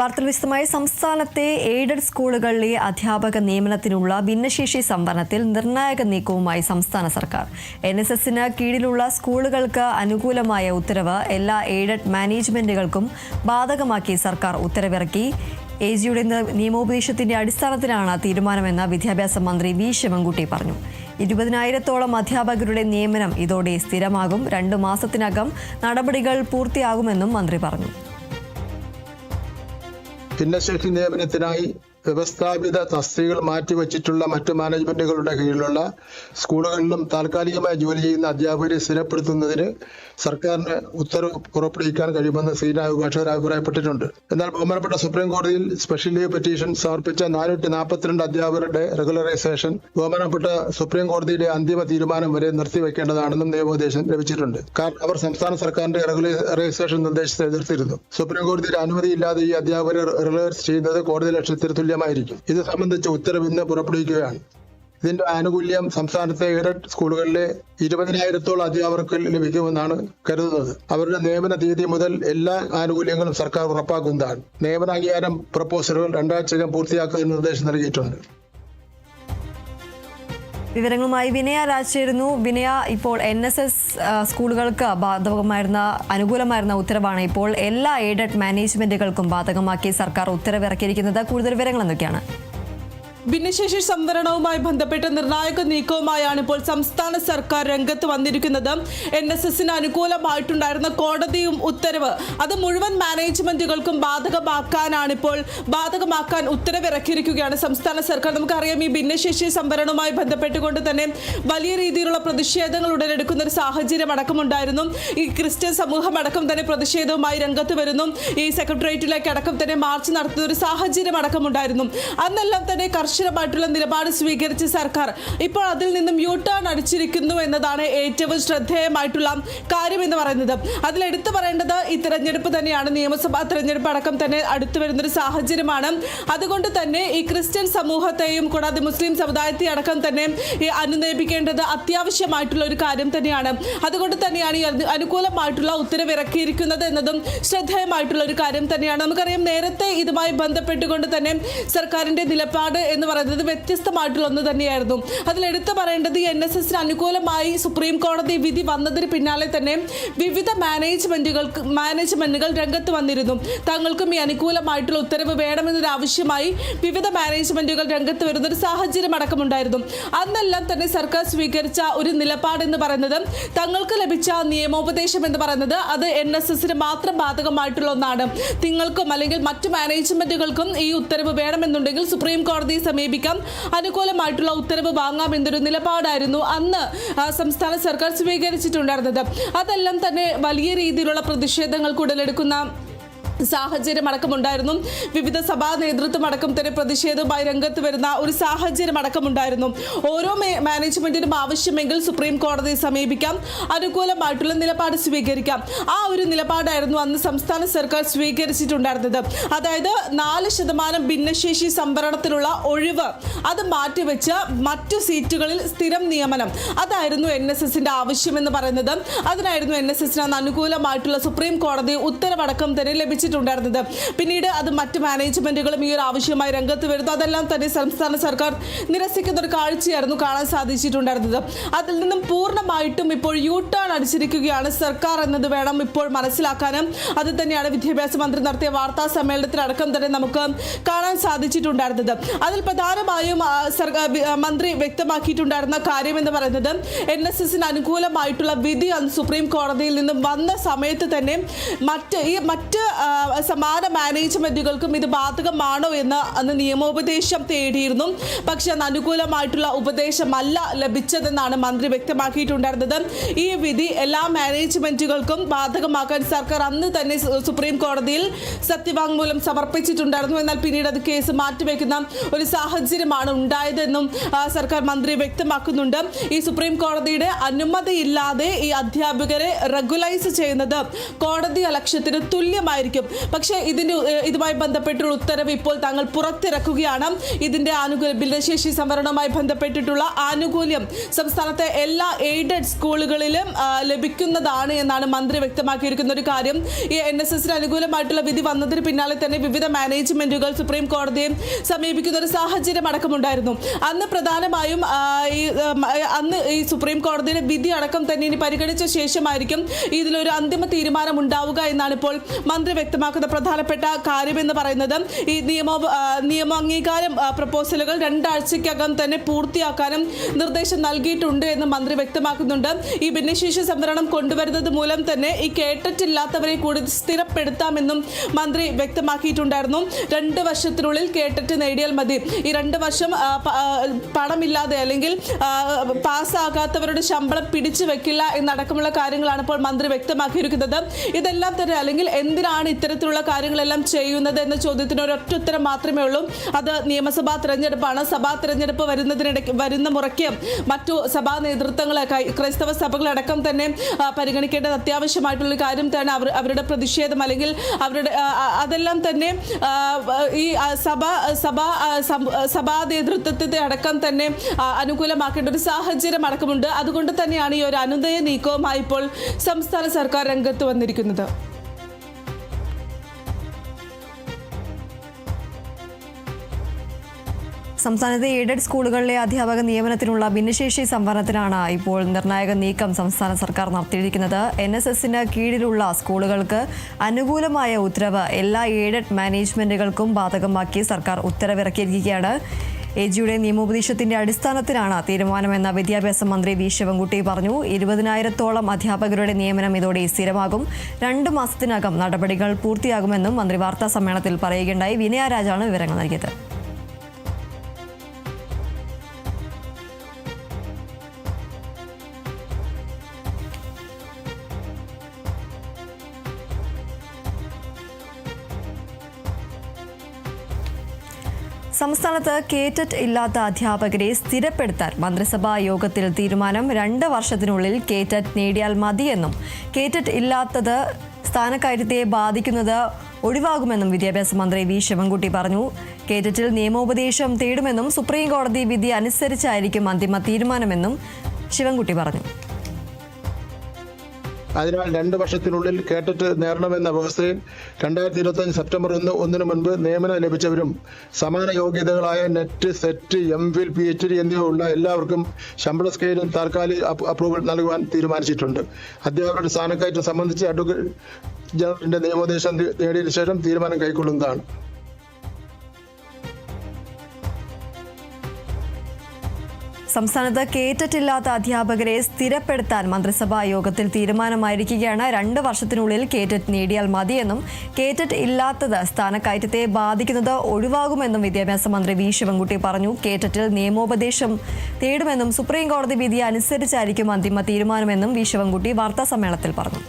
വാർത്തകൾ വിശദമായി. സംസ്ഥാനത്തെ എയ്ഡഡ് സ്കൂളുകളിലെ അധ്യാപക നിയമനത്തിനുള്ള ഭിന്നശേഷി സംവരണത്തിൽ നിർണായക നീക്കവുമായി സംസ്ഥാന സർക്കാർ. എൻ എസ് എസിന് കീഴിലുള്ള സ്കൂളുകൾക്ക് അനുകൂലമായ ഉത്തരവ് എല്ലാ എയ്ഡഡ് മാനേജ്മെന്റുകൾക്കും ബാധകമാക്കി സർക്കാർ ഉത്തരവിറക്കി. എ ജിയുടെ നിയമോപദേശത്തിന്റെ അടിസ്ഥാനത്തിലാണ് തീരുമാനമെന്ന് വിദ്യാഭ്യാസ മന്ത്രി വി ശിവൻകുട്ടി പറഞ്ഞു. ഇരുപതിനായിരത്തോളം അധ്യാപകരുടെ നിയമനം ഇതോടെ സ്ഥിരമാകും. രണ്ടു മാസത്തിനകം നടപടികൾ പൂർത്തിയാകുമെന്നും മന്ത്രി പറഞ്ഞു. ഭിന്നശേഷി നിയമനത്തിനായി വ്യവസ്ഥാപിത തസ്തികകൾ മാറ്റിവെച്ചിട്ടുള്ള മറ്റു മാനേജ്മെന്റുകളുടെ കീഴിലുള്ള സ്കൂളുകളിലും താൽക്കാലികമായി ജോലി ചെയ്യുന്ന അധ്യാപകരെ സ്ഥിരപ്പെടുത്തുന്നതിന് സർക്കാരിന് ഉത്തരവ് പുറപ്പെടുവിക്കാൻ കഴിയുമെന്ന് സീന അഭിഭാഷകർ അഭിപ്രായപ്പെട്ടിട്ടുണ്ട്. എന്നാൽ ബഹുമാനപ്പെട്ട സുപ്രീം കോടതിയിൽ സ്പെഷ്യൽ ലീവ് പെറ്റീഷൻ സമർപ്പിച്ച നാനൂറ്റി നാൽപ്പത്തിരണ്ട് അധ്യാപകരുടെ റെഗുലറൈസേഷൻ ബഹുമാനപ്പെട്ട സുപ്രീം കോടതിയുടെ അന്തിമ തീരുമാനം വരെ നിർത്തിവെക്കേണ്ടതാണെന്നും നിയമോപദേശം ലഭിച്ചിട്ടുണ്ട്. കാരണം അവർ സംസ്ഥാന സർക്കാരിന്റെ റെഗുലറൈസേഷൻ നിർദ്ദേശത്തെ എതിർത്തിരുന്നു. സുപ്രീം കോടതിയുടെ അനുമതിയില്ലാതെ ഈ അധ്യാപകരെ റെഗുലറൈസ് ചെയ്യുന്നത് കോടതി ലക്ഷ്യത്തിന് തുല്യമായിരിക്കും ഇത് സംബന്ധിച്ച ഉത്തരവ് ഇന്ന് പുറപ്പെടുവിക്കുകയാണ്. ഇതിന്റെ ആനുകൂല്യം സംസ്ഥാനത്തെ എയ്ഡഡ് സ്കൂളുകളിലെ ഇരുപതിനായിരത്തോളം അധ്യാപകർക്ക് ലഭിക്കുമെന്നാണ് കരുതുന്നത്. അവരുടെ നിയമന തീയതി മുതൽ എല്ലാ ആനുകൂല്യങ്ങളും സർക്കാർ ഉറപ്പാക്കുന്നതാണ്. നിയമനാംഗീകാരം പ്രപ്പോസലുകൾ രണ്ടാഴ്ചകം പൂർത്തിയാക്കുന്നതിന് നിർദ്ദേശം നൽകിയിട്ടുണ്ട്. വിവരങ്ങളുമായി വിനയ രാജ് ചേരുന്നു വിനയ ഇപ്പോൾ എൻ എസ് എസ് സ്കൂളുകൾക്ക് ബാധകമായിരുന്ന അനുകൂലമായിരുന്ന ഉത്തരവാണ് ഇപ്പോൾ എല്ലാ എയ്ഡഡ് മാനേജ്മെന്റുകൾക്കും ബാധകമാക്കി സർക്കാർ ഉത്തരവിറക്കിയിരിക്കുന്നത്. കൂടുതൽ വിവരങ്ങൾ എന്തൊക്കെയാണ്? ഭിന്നശേഷി സംവരണവുമായി ബന്ധപ്പെട്ട നിർണായക നീക്കവുമായാണ് ഇപ്പോൾ സംസ്ഥാന സർക്കാർ രംഗത്ത് വന്നിരിക്കുന്നത്. എൻ എസ് എസിന് അനുകൂലമായിട്ടുണ്ടായിരുന്ന കോടതിയും ഉത്തരവ്. അത് മുഴുവൻ മാനേജ്മെന്റുകൾക്കും ബാധകമാക്കാനാണ് ഇപ്പോൾ ബാധകമാക്കാൻ ഉത്തരവിറക്കിയിരിക്കുകയാണ് സംസ്ഥാന സർക്കാർ. നമുക്കറിയാം ഈ ഭിന്നശേഷി സംവരണവുമായി ബന്ധപ്പെട്ടുകൊണ്ട് തന്നെ വലിയ രീതിയിലുള്ള പ്രതിഷേധങ്ങൾ ഉടലെടുക്കുന്ന ഒരു സാഹചര്യം അടക്കമുണ്ടായിരുന്നു. ഈ ക്രിസ്ത്യൻ സമൂഹം അടക്കം തന്നെ പ്രതിഷേധവുമായി രംഗത്ത് വരുന്നു. ഈ സെക്രട്ടേറിയറ്റിലേക്ക് അടക്കം തന്നെ മാർച്ച് നടത്തുന്ന ഒരു സാഹചര്യം അടക്കമുണ്ടായിരുന്നു. അന്നെല്ലാം തന്നെ കർശനമായിട്ടുള്ള നിലപാട് സ്വീകരിച്ച സർക്കാർ ഇപ്പോൾ അതിൽ നിന്നും യു ടേൺ അടിച്ചിരിക്കുന്നു എന്നതാണ് ഏറ്റവും ശ്രദ്ധേയമായിട്ടുള്ള കാര്യം എന്ന് പറയുന്നത്. അതിൽ എടുത്തു പറയേണ്ടത് ഈ തിരഞ്ഞെടുപ്പ് തന്നെയാണ്. നിയമസഭാ തിരഞ്ഞെടുപ്പ് അടക്കം തന്നെ അടുത്തു വരുന്നൊരു സാഹചര്യമാണ്. അതുകൊണ്ട് തന്നെ ഈ ക്രിസ്ത്യൻ സമൂഹത്തെയും കൂടാതെ മുസ്ലിം സമുദായത്തെ അടക്കം തന്നെ അനുനയിപ്പിക്കേണ്ടത് അത്യാവശ്യമായിട്ടുള്ള ഒരു കാര്യം തന്നെയാണ്. അതുകൊണ്ട് തന്നെയാണ് ഈ അനുകൂലമായിട്ടുള്ള ഉത്തരവിറക്കിയിരിക്കുന്നത് എന്നതും ശ്രദ്ധേയമായിട്ടുള്ള ഒരു കാര്യം തന്നെയാണ്. നമുക്കറിയാം നേരത്തെ ഇതുമായി ബന്ധപ്പെട്ടുകൊണ്ട് തന്നെ സർക്കാരിന്റെ നിലപാട് എന്ന് പറയുന്നത്. വ്യത്യസ്തമായിട്ടുള്ള ഒന്ന് തന്നെയായിരുന്നു. അതിൽ എടുത്തു പറയേണ്ടത് എൻ എസ് എസിന് അനുകൂലമായി സുപ്രീം കോടതി വിധി വന്നതിന് പിന്നാലെ തന്നെ വിവിധ മാനേജ്മെന്റുകൾക്ക് മാനേജ്മെന്റുകൾ രംഗത്ത് വന്നിരുന്നു. തങ്ങൾക്കും ഈ അനുകൂലമായിട്ടുള്ള ഉത്തരവ് വേണമെന്നൊരു ആവശ്യമായി വിവിധ മാനേജ്മെന്റുകൾ രംഗത്ത് വരുന്ന ഒരു സാഹചര്യം അടക്കമുണ്ടായിരുന്നു. അന്നെല്ലാം തന്നെ സർക്കാർ സ്വീകരിച്ച ഒരു നിലപാട് എന്ന് പറയുന്നത് തങ്ങൾക്ക് ലഭിച്ച നിയമോപദേശം എന്ന് പറയുന്നത് അത് എൻ എസ് എസിന് മാത്രം ബാധകമായിട്ടുള്ള ഒന്നാണ്. തിങ്ങൾക്കും അല്ലെങ്കിൽ മറ്റു മാനേജ്മെന്റുകൾക്കും ഈ ഉത്തരവ് വേണമെന്നുണ്ടെങ്കിൽ സുപ്രീം കോടതിയെ സമീപിക്കാം. അനുകൂലമായിട്ടുള്ള ഉത്തരവ് വാങ്ങാം എന്നൊരു നിലപാടായിരുന്നു അന്ന് സംസ്ഥാന സർക്കാർ സ്വീകരിച്ചിട്ടുണ്ടായിരുന്നത്. അതെല്ലാം തന്നെ വലിയ രീതിയിലുള്ള പ്രതിഷേധങ്ങൾക്ക് ഉടലെടുക്കുന്ന സാഹചര്യം അടക്കമുണ്ടായിരുന്നു. വിവിധ സഭാ നേതൃത്വം അടക്കം തന്നെ പ്രതിഷേധവുമായി രംഗത്ത് വരുന്ന ഒരു സാഹചര്യം അടക്കമുണ്ടായിരുന്നു. ഓരോ മാനേജ്മെന്റിനും ആവശ്യമെങ്കിൽ സുപ്രീം കോടതിയെ സമീപിക്കാം. അനുകൂലമായിട്ടുള്ള നിലപാട് സ്വീകരിക്കാം. ആ ഒരു നിലപാടായിരുന്നു അന്ന് സംസ്ഥാന സർക്കാർ സ്വീകരിച്ചിട്ടുണ്ടായിരുന്നത്. അതായത് നാല് ശതമാനം ഭിന്നശേഷി സംവരണത്തിലുള്ള ഒഴിവ്. അത് മാറ്റിവെച്ച് മറ്റു സീറ്റുകളിൽ സ്ഥിരം നിയമനം. അതായിരുന്നു എൻ എസ് എസിന്റെ ആവശ്യമെന്ന് പറയുന്നത്. അതിനായിരുന്നു എൻ എസ് എസിന് അനുകൂലമായിട്ടുള്ള സുപ്രീം കോടതി ഉത്തരവടക്കം തന്നെ ലഭിച്ചിട്ടുണ്ടായിരുന്നത് പിന്നീട് അത് മറ്റ് മാനേജ്മെന്റുകളും ഈ ഒരു ആവശ്യമായി രംഗത്ത് വരുന്നു. അതെല്ലാം തന്നെ സംസ്ഥാന സർക്കാർ നിരസിക്കുന്ന ഒരു കാഴ്ചയായിരുന്നു കാണാൻ സാധിച്ചിട്ടുണ്ടായിരുന്നത്. അതിൽ നിന്നും പൂർണമായിട്ടും ഇപ്പോൾ യു ടേൺ അടിച്ചിരിക്കുകയാണ് സർക്കാർ എന്നത് വേണം ഇപ്പോൾ മനസ്സിലാക്കാനും. അത് തന്നെയാണ് വിദ്യാഭ്യാസ മന്ത്രി നടത്തിയ വാർത്താ സമ്മേളനത്തിലടക്കം തന്നെ നമുക്ക് കാണാൻ സാധിച്ചിട്ടുണ്ടായിരുന്നത്. അതിൽ പ്രധാനമായും മന്ത്രി വ്യക്തമാക്കിയിട്ടുണ്ടായിരുന്ന കാര്യം എന്ന് പറയുന്നത് എൻ എസ് എസിന് അനുകൂലമായിട്ടുള്ള വിധി സുപ്രീം കോടതിയിൽ നിന്നും വന്ന സമയത്ത് തന്നെ മറ്റ് ഈ മറ്റ് സമാന മാനേജ്മെന്റുകൾക്കും ഇത് ബാധകമാണോ എന്ന് അന്ന് നിയമോപദേശം തേടിയിരുന്നു. പക്ഷെ അന്ന് അനുകൂലമായിട്ടുള്ള ഉപദേശമല്ല ലഭിച്ചതെന്നാണ് മന്ത്രി വ്യക്തമാക്കിയിട്ടുണ്ടായിരുന്നത്. ഈ വിധി എല്ലാ മാനേജ്മെന്റുകൾക്കും ബാധകമാക്കാൻ സർക്കാർ അന്ന് തന്നെ സുപ്രീം കോടതിയിൽ സത്യവാങ്മൂലം സമർപ്പിച്ചിട്ടുണ്ടായിരുന്നു. എന്നാൽ പിന്നീട് അത് കേസ് മാറ്റിവെക്കുന്ന ഒരു സാഹചര്യമാണ് ഉണ്ടായതെന്നും സർക്കാർ മന്ത്രി വ്യക്തമാക്കുന്നുണ്ട്. ഈ സുപ്രീം കോടതിയുടെ അനുമതിയില്ലാതെ ഈ അധ്യാപകരെ റെഗുലൈസ് ചെയ്യുന്നത് കോടതി അലക്ഷ്യത്തിന് തുല്യമായിരിക്കും. പക്ഷേ ഇതിന്റെ ഇതുമായി ബന്ധപ്പെട്ടുള്ള ഉത്തരവ് ഇപ്പോൾ താങ്കൾ പുറത്തിറക്കുകയാണ്. ഇതിന്റെ ആനുകൂല്യ ഭിന്നശേഷി സംവരണവുമായി ബന്ധപ്പെട്ടിട്ടുള്ള ആനുകൂല്യം സംസ്ഥാനത്തെ എല്ലാ എയ്ഡഡ് സ്കൂളുകളിലും ലഭിക്കുന്നതാണ് എന്നാണ് മന്ത്രി വ്യക്തമാക്കിയിരിക്കുന്ന ഒരു കാര്യം. ഈ എൻ എസ് എസിന് അനുകൂലമായിട്ടുള്ള വിധി വന്നതിന് പിന്നാലെ തന്നെ വിവിധ മാനേജ്മെന്റുകൾ സുപ്രീം കോടതിയെ സമീപിക്കുന്ന ഒരു സാഹചര്യം അടക്കമുണ്ടായിരുന്നു. അന്ന് പ്രധാനമായും ഈ അന്ന് ഈ സുപ്രീം കോടതിയുടെ വിധി അടക്കം തന്നെ ഇനി പരിഗണിച്ച ശേഷമായിരിക്കും ഇതിലൊരു അന്തിമ തീരുമാനം ഉണ്ടാവുക എന്നാണ് ഇപ്പോൾ മന്ത്രി വ്യക്തമാക്കുന്ന പ്രധാനപ്പെട്ട കാര്യം എന്ന് പറയുന്നത് ഈ നിയമ നിയമ അംഗീകാരം പ്രപ്പോസലുകൾ രണ്ടാഴ്ചയ്ക്കകം തന്നെ പൂർത്തിയാക്കാനും നിർദ്ദേശം നൽകിയിട്ടുണ്ട് എന്ന് മന്ത്രി വ്യക്തമാക്കുന്നുണ്ട്. ഈ ഭിന്നശേഷി സംവരണം കൊണ്ടുവരുന്നത് മൂലം തന്നെ ഈ കേട്ടിട്ടില്ലാത്തവരെ കൂടി സ്ഥിരപ്പെടുത്താമെന്നും മന്ത്രി വ്യക്തമാക്കിയിട്ടുണ്ടായിരുന്നു. രണ്ട് വർഷത്തിനുള്ളിൽ കേട്ടിട്ട് നേടിയാൽ മതി. ഈ രണ്ട് വർഷം പണമില്ലാതെ അല്ലെങ്കിൽ പാസ്സാകാത്തവരുടെ ശമ്പളം പിടിച്ചു വെക്കില്ല എന്നടക്കമുള്ള കാര്യങ്ങളാണ് ഇപ്പോൾ മന്ത്രി വ്യക്തമാക്കിയിരിക്കുന്നത്. ഇതെല്ലാം തന്നെ അല്ലെങ്കിൽ എന്തിനാണ് ഇത്തരത്തിലുള്ള കാര്യങ്ങളെല്ലാം ചെയ്യുന്നത് എന്ന ചോദ്യത്തിന് ഒരൊറ്റ ഉത്തരം മാത്രമേ ഉള്ളൂ. അത് നിയമസഭാ തെരഞ്ഞെടുപ്പാണ്. സഭാ തെരഞ്ഞെടുപ്പ് വരുന്നതിനിടയ്ക്ക് വരുന്ന മുറയ്ക്ക് മറ്റു സഭാ നേതൃത്വങ്ങളെ കൈ- ക്രൈസ്തവ സഭകളടക്കം തന്നെ പരിഗണിക്കേണ്ടത് അത്യാവശ്യമായിട്ടുള്ള കാര്യം തന്നെ അവർ അവരുടെ പ്രതിഷേധം അല്ലെങ്കിൽ അവരുടെ അതെല്ലാം തന്നെ ഈ സഭ സഭ സഭാ നേതൃത്വത്തെ അടക്കം തന്നെ അനുകൂലമാക്കേണ്ട ഒരു സാഹചര്യം അടക്കമുണ്ട്. അതുകൊണ്ട് തന്നെയാണ് ഈ ഒരു അനുദയ നീക്കവുമായി ഇപ്പോൾ സംസ്ഥാന സർക്കാർ രംഗത്ത് വന്നിരിക്കുന്നത്. സംസ്ഥാനത്തെ എയ്ഡഡ് സ്കൂളുകളിലെ അധ്യാപക നിയമനത്തിനുള്ള ഭിന്നശേഷി സംവരണത്തിനാണ് ഇപ്പോൾ നിർണായക നീക്കം സംസ്ഥാന സർക്കാർ നടത്തിയിരിക്കുന്നത്. എൻ എസ് എസിന് കീഴിലുള്ള സ്കൂളുകൾക്ക് അനുകൂലമായ ഉത്തരവ് എല്ലാ എയ്ഡഡ് മാനേജ്മെന്റുകൾക്കും ബാധകമാക്കി സർക്കാർ ഉത്തരവിറക്കിയിരിക്കുകയാണ്. എ ജിയുടെ നിയമോപദേശത്തിന്റെ അടിസ്ഥാനത്തിലാണ് തീരുമാനമെന്ന് വിദ്യാഭ്യാസ മന്ത്രി വി. ശിവൻകുട്ടി പറഞ്ഞു. ഇരുപതിനായിരത്തോളം അധ്യാപകരുടെ നിയമനം ഇതോടെ സ്ഥിരമാകും. രണ്ട് മാസത്തിനകം നടപടികൾ പൂർത്തിയാകുമെന്നും മന്ത്രി വാർത്താ സമ്മേളനത്തിൽ പറയുകയുണ്ടായി വിനയരാജാണ് വിവരങ്ങൾ നൽകിയത്. സംസ്ഥാനത്ത് കേറ്ററ്റ് ഇല്ലാത്ത അധ്യാപകരെ സ്ഥിരപ്പെടുത്താൻ മന്ത്രിസഭാ യോഗത്തിൽ തീരുമാനം രണ്ട് വർഷത്തിനുള്ളിൽ കേറ്ററ്റ് നേടിയാൽ മതിയെന്നും കേറ്ററ്റ് ഇല്ലാത്തത് സ്ഥാനക്കയറ്റത്തെ ബാധിക്കുന്നത് ഒഴിവാകുമെന്നും വിദ്യാഭ്യാസ മന്ത്രി വി ശിവൻകുട്ടി പറഞ്ഞു. കേറ്ററ്റിൽ നിയമോപദേശം തേടുമെന്നും സുപ്രീം കോടതി വിധി അനുസരിച്ചായിരിക്കും അന്തിമ തീരുമാനമെന്നും ശിവൻകുട്ടി പറഞ്ഞു. അതിനാൽ രണ്ട് വർഷത്തിനുള്ളിൽ കേട്ടിട്ട് നേടണമെന്ന വ്യവസ്ഥയിൽ രണ്ടായിരത്തി ഇരുപത്തഞ്ച് സെപ്റ്റംബർ ഒന്ന് ഒന്നിനു മുൻപ് നിയമനം ലഭിച്ചവരും സമാന യോഗ്യതകളായ NET SET M phil P H D എന്നിവ ഉള്ള എല്ലാവർക്കും ശമ്പള സ്കെയിലും താൽക്കാലിക അപ്രൂവൽ നൽകുവാൻ തീരുമാനിച്ചിട്ടുണ്ട്. അധ്യാപകരുടെ സ്ഥാനക്കയറ്റം സംബന്ധിച്ച് അഡ്വക്കേറ്റ് ജനറലിന്റെ നിയമോപദേശം തി- നേടിയതിനു ശേഷം തീരുമാനം കൈക്കൊള്ളുന്നതാണ്. സംസ്ഥാനത്ത് കേറ്ററ്റില്ലാത്ത അധ്യാപകരെ സ്ഥിരപ്പെടുത്താൻ മന്ത്രിസഭാ യോഗത്തിൽ തീരുമാനമായിരിക്കുകയാണ്. രണ്ട് വർഷത്തിനുള്ളിൽ കേറ്ററ്റ് നേടിയാൽ മതിയെന്നും കേറ്ററ്റ് ഇല്ലാത്തത് സ്ഥാനക്കയറ്റത്തെ ബാധിക്കുന്നത് ഒഴിവാകുമെന്നും വിദ്യാഭ്യാസ മന്ത്രി വി. ശിവൻകുട്ടി പറഞ്ഞു. കേറ്ററ്റിൽ നിയമോപദേശം തേടുമെന്നും സുപ്രീം കോടതി വിധി അനുസരിച്ചായിരിക്കും അന്തിമ തീരുമാനമെന്നും വി. ശിവൻകുട്ടി വാർത്താസമ്മേളനത്തിൽ പറഞ്ഞു.